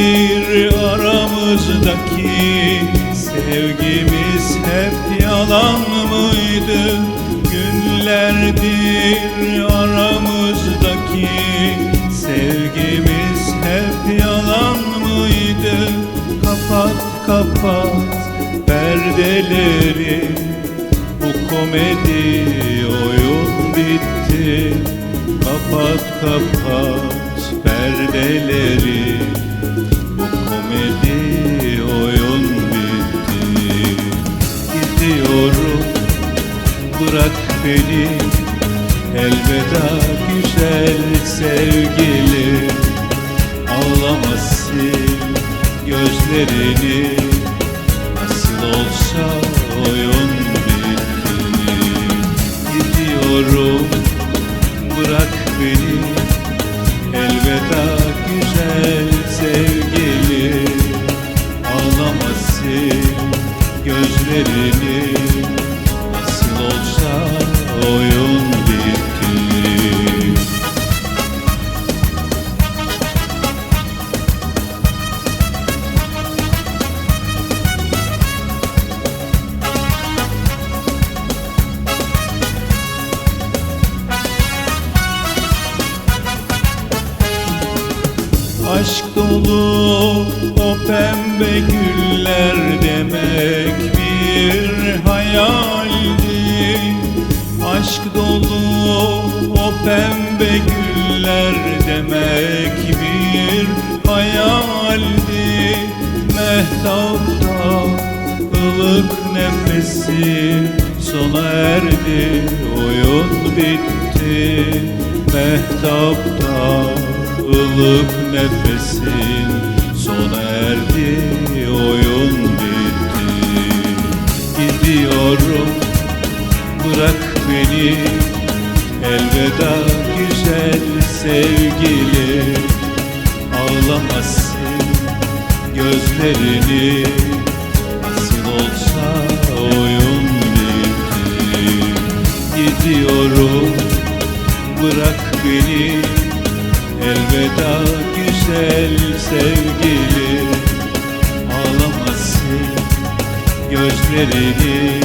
Nedir aramızdaki sevgimiz hep yalan mıydı? Günlerdir aramızdaki sevgimiz hep yalan mıydı? Kapat kapat perdeleri bu komedi oyun bitti Kapat kapat perdeleri komedi oyun bitti. Gidiyorum bırak beni. Elveda güzel sevgili. Ağlama sil gözlerini. Nasıl olsa oyun bitti. Gidiyorum bırak beni. Elveda güzel sevgili gözlerini Nasıl olsa oyun bitti. Aşk dolu o pembe güller demek pembe güller demek bir hayaldi. Mehtapta ılık nefesi sona erdi oyun bitti. Mehtapta ılık nefesin sona erdi oyun bitti. Gidiyorum bırak beni elveda güzel sevgili Ağlamasın gözlerini. Nasıl olsa oyun bitti. Gidiyorum bırak beni. Elveda güzel sevgili Ağlamasın gözlerini